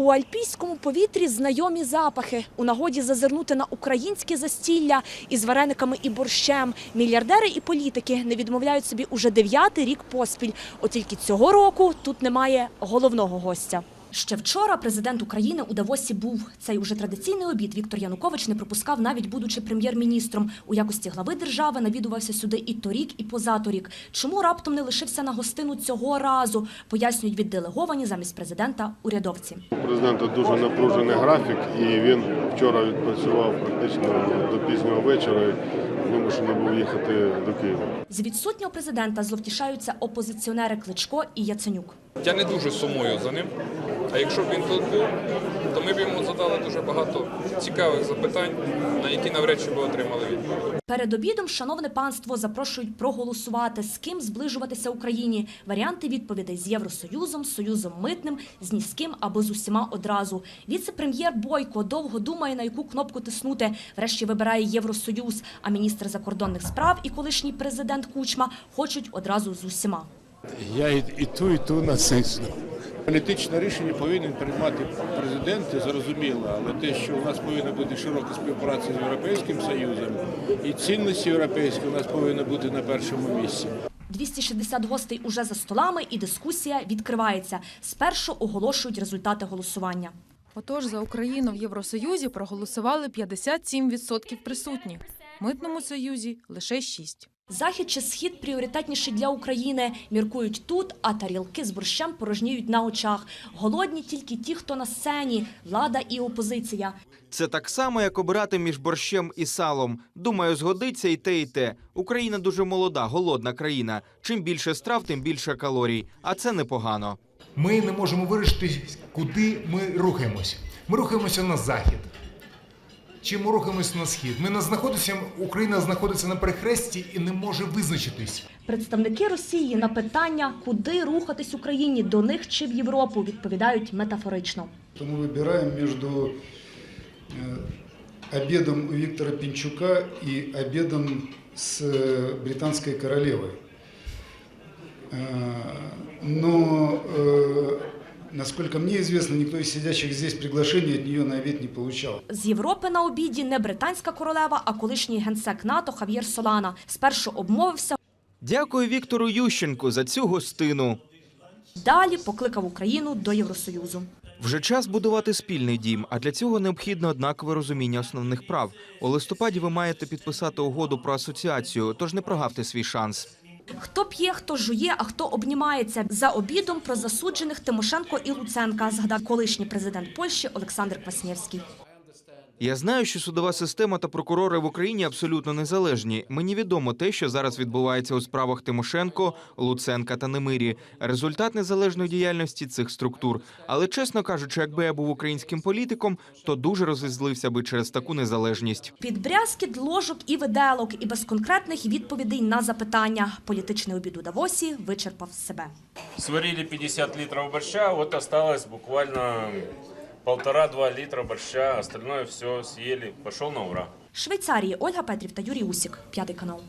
У альпійському повітрі знайомі запахи. У нагоді зазирнути на українське застілля із варениками і борщем. Мільярдери і політики не відмовляють собі уже дев'ятий рік поспіль. От тільки цього року тут немає головного гостя. Ще вчора президент України у Давосі був. Цей уже традиційний обід Віктор Янукович не пропускав, навіть будучи прем'єр-міністром. У якості глави держави навідувався сюди і торік, і позаторік. Чому раптом не лишився на гостину цього разу? Пояснюють відделеговані замість президента урядовці. Президента дуже напружений графік, і він вчора відпрацював практично до пізнього вечора. Вимушений був їхати до Києва. З відсутнього президента зловтішаються опозиціонери Кличко і Яценюк. Я не дуже сумую за ним. А якщо б він тут був, то ми б йому задали дуже багато цікавих запитань, на які навряд чи би отримали відповідь. Перед обідом, шановне панство, запрошують проголосувати, з ким зближуватися Україні. Варіанти відповідей з Євросоюзом, Союзом митним, з ні з ким або з усіма одразу. Віце-прем'єр Бойко довго думає, на яку кнопку тиснути. Врешті вибирає Євросоюз, а міністр закордонних справ і колишній президент Кучма хочуть одразу з усіма. Я і, і ту, і ту насичну. Політичне рішення повинен приймати президент, зрозуміло, але те, що у нас повинна бути широка співпраця з Європейським Союзом і цінності європейські у нас повинні бути на першому місці. 260 гостей уже за столами, і дискусія відкривається. Спершу оголошують результати голосування. Отож, за Україну в Євросоюзі проголосували 57% присутніх. В Митному союзі лише 6%. Захід чи схід пріоритетніший для України. Міркують тут, а тарілки з борщем порожніють на очах. Голодні тільки ті, хто на сцені, влада і опозиція. Це так само, як обирати між борщем і салом. Думаю, згодиться і те, і те. Україна дуже молода, голодна країна. Чим більше страв, тим більше калорій. А це непогано. Ми не можемо вирішити, куди ми рухаємось. Ми рухаємося на захід. Чи ми рухаємося на схід? Ми не знаходимося, Україна знаходиться на перехресті і не може визначитись. Представники Росії на питання, куди рухатись Україні, до них чи в Європу, відповідають метафорично. то мы выбираем между э, обедом у Виктора Пинчука и обедом с э, британской королевой. Э, Но, э, насколько мне известно, никто из сидящих здесь приглашений от нее на обед не получал. З Європи на обіді не британська королева, а колишній генсек НАТО Хав'єр Солана. Спершу обмовився, Дякую Віктору Ющенку за цю гостину. далі покликав Україну до Євросоюзу. Вже час будувати спільний дім, а для цього необхідне однакове розуміння основних прав. У листопаді ви маєте підписати угоду про асоціацію, тож не прогавте свій шанс. Хто п'є, хто жує, а хто обнімається за обідом про засуджених Тимошенко і Луценка, згадав колишній президент Польщі Олександр Кваснєвський. Я знаю, що судова система та прокурори в Україні абсолютно незалежні. Мені відомо те, що зараз відбувається у справах Тимошенко, Луценка та Немирі. Результат незалежної діяльності цих структур. Але чесно кажучи, якби я був українським політиком, то дуже розізлився би через таку незалежність. Під брязкіт ложок і виделок, і без конкретних відповідей на запитання. Політичний обід у Давосі вичерпав себе. сварили 50 литров борща, вот осталось буквально полтора-два литра борща, остальное все съели, пошел на ура. Швейцарії Ольга Петрів та Юрій Усік. П'ятий канал.